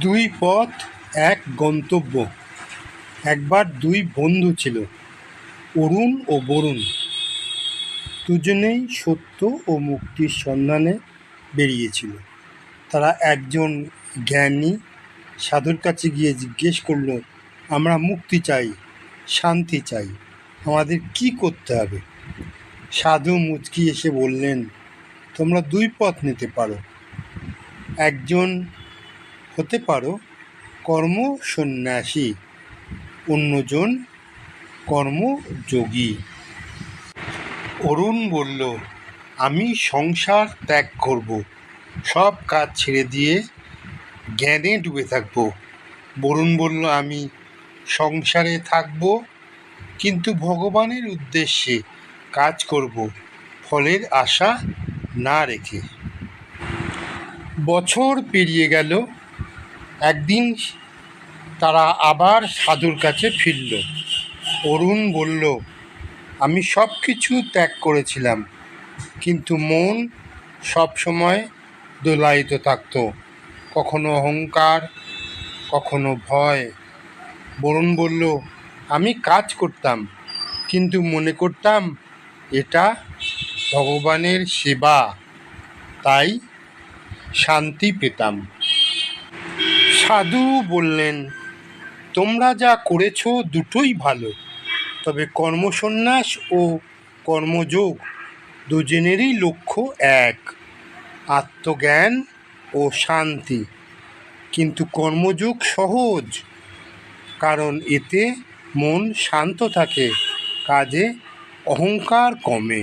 দুই পথ, এক গন্তব্য। একবার দুই বন্ধু ছিল, অরুণ ও বরুণ। দুজনেই সত্য ও মুক্তির সন্ধানে বেরিয়েছিল। তারা একজন জ্ঞানী সাধুর কাছে গিয়ে জিজ্ঞেস করল, আমরা মুক্তি চাই, শান্তি চাই, আমাদের কি করতে হবে? সাধু মুচকি এসে বললেন, তোমরা দুই পথ নিতে পারো। একজন হতে পারো। কর্ম সন্ন্যাসী অন্যজন কর্মযোগী। অরুণ বলল, আমি সংসার ত্যাগ করব। সব কাজ ছেড়ে দিয়ে জ্ঞানে ডুবে থাকব। বরুণ বলল, আমি সংসারে থাকব, কিন্তু ভগবানের উদ্দেশ্যে কাজ করব, ফলের আশা না রেখে। বছর পেরিয়ে গেল একদিন তারা আবার সাধুর কাছে ফিরল। অরুণ বলল, আমি সব কিছু ত্যাগ করেছিলাম, কিন্তু মন সব সময় দোলায়িত থাকতো। কখনো অহংকার, কখনো ভয়। বরুণ বলল, আমি কাজ করতাম, কিন্তু মনে করতাম এটা ভগবানের সেবা, তাই শান্তি পেতাম। সাধু বললেন, তোমরা যা করেছ দুটোই ভালো, তবে কর্মসন্ন্যাস ও কর্মযোগ দুজনেরই লক্ষ্য এক, আত্মজ্ঞান ও শান্তি। কিন্তু কর্মযোগ সহজ, কারণ এতে মন শান্ত থাকে, কাজে অহংকার কমে।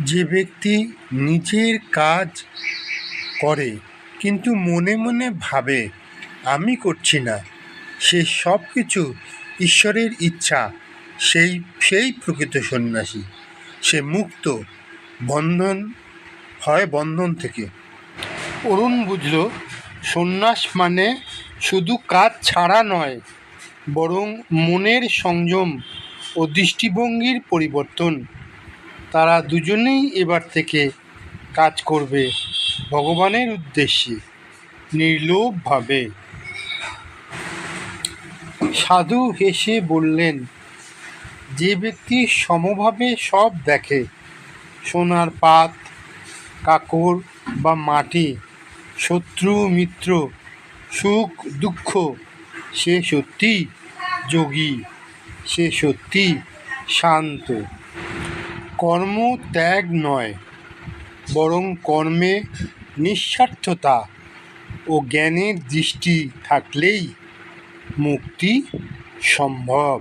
যে ব্যক্তি নিজের কাজ করে কিন্তু মনে মনে ভাবে, আমি করছি না। সে সব কিছু ঈশ্বরের ইচ্ছা। সেই সেই প্রকৃত সন্ন্যাসী। সে মুক্ত বন্ধন, হয় বন্ধন থেকে। অরুণ বুঝল, সন্ন্যাস মানে শুধু কাজ ছাড়া নয়, বরং মনের সংযম ও দৃষ্টিভঙ্গির পরিবর্তন। তারা দুজনেই এবার থেকে কাজ করবে। ভগবানের উদ্দেশ্যে নির্লোভভাবে সাধু হেসে বললেন, যে ব্যক্তি সমভাবে সব দেখে, সোনার পাত, কাকর বা মাটি, শত্রু, মিত্র, সুখ, দুঃখ, সে সত্যি যোগী, সে সত্যি শান্ত। কর্ম ত্যাগ নয় বরং কর্মে নিঃস্বার্থতা ও জ্ঞানের দৃষ্টি থাকলেই মুক্তি সম্ভব।